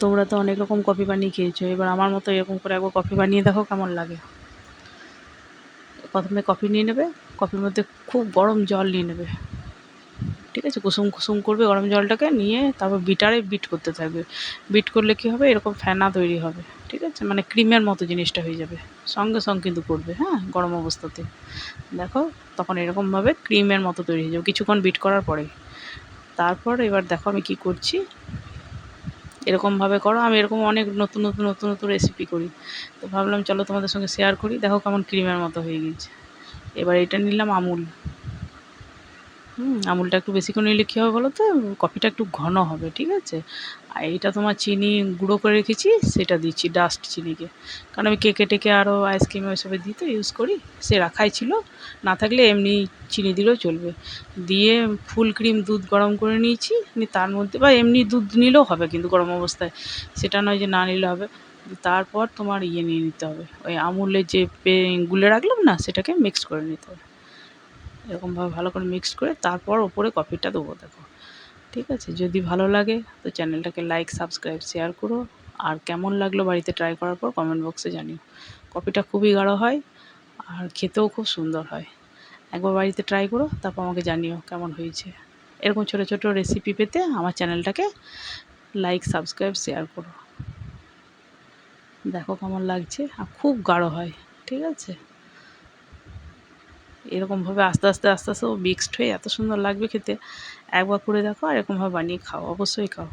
তোমরা তো অনেক রকম কফি বানিয়ে খেয়েছো, এবার আমার মতো এরকম করে একবার কফি বানিয়ে দেখো কেমন লাগে। প্রথমে কফি নিয়ে নেবে, কফির মধ্যে খুব গরম জল নিয়ে নেবে। ঠিক আছে, কুসুম কুসুম করবে গরম জলটাকে, নিয়ে তারপর বিটারে বিট করতে থাকবে। বিট করলে কী হবে? এরকম ফেনা তৈরি হবে। ঠিক আছে মানে ক্রিমের মতো জিনিসটা হয়ে যাবে। সঙ্গে সঙ্গে কিন্তু করবে হ্যাঁ গরম অবস্থাতে। দেখো, তখন এরকমভাবে ক্রিমের মতো তৈরি হয়ে যাবে। কিছুক্ষণ বিট করার পরে তারপর এবার দেখো আমি কি করছি। এরকমভাবে করো। আমি এরকম অনেক নতুন নতুন নতুন নতুন রেসিপি করি। তো ভাবলাম চলো তোমাদের সঙ্গে শেয়ার করি। দেখো কেমন ক্রিমের মতো হয়ে গিয়েছে। এবার এটা নিলাম আমুল। হুম, আমুলটা একটু বেশি করে নিলে কী হবে বলো তো? কফিটা একটু ঘন হবে, ঠিক আছে? আর এইটা তোমার চিনি গুঁড়ো করে রেখেছি, সেটা দিচ্ছি ডাস্ট চিনিকে। কারণ আমি কেকে টেকে আরও আইসক্রিমে ওইসবে দিই তো ইউজ করি। সে রাখাই ছিল, না থাকলে এমনি চিনি দিলেও চলবে। দিয়ে ফুল ক্রিম দুধ গরম করে নিয়েছি তার মধ্যে, বা এমনি দুধ নিলেও হবে কিন্তু গরম অবস্থায়। সেটা নয় যে না নিলে হবে। তারপর তোমার ইয়ে নিয়ে নিতে হবে। ওই আমুলের যে পে গুলে রাখলাম না, সেটাকে মিক্স করে নিতে হবে। এরকমভাবে ভালো করে মিক্সড করে তারপর ওপরে কফিটা দেবো, দেখো। ঠিক আছে? যদি ভালো লাগে, তো চ্যানেলটাকে লাইক সাবস্ক্রাইব শেয়ার করো। আর কেমন লাগল বাড়িতে ট্রাই করার পর কমেন্ট বক্সে জানিও। কফিটা খুবই গাঢ় হয় আর খেতেও খুব সুন্দর হয়। একবার বাড়িতে ট্রাই করো, তারপর আমাকে জানিও কেমন হয়েছে। এরকম ছোটো ছোটো রেসিপি পেতে আমার চ্যানেলটাকে লাইক সাবস্ক্রাইব শেয়ার করো। দেখো কেমন লাগছে। আর খুব গাঢ় হয়। ঠিক আছে? এরকমভাবে আস্তে আস্তে আস্তে আস্তে ও মিক্সড হয়ে এত সুন্দর লাগবে খেতে। একবার করে দেখো আর এরকমভাবে বানিয়ে খাও। অবশ্যই খাও।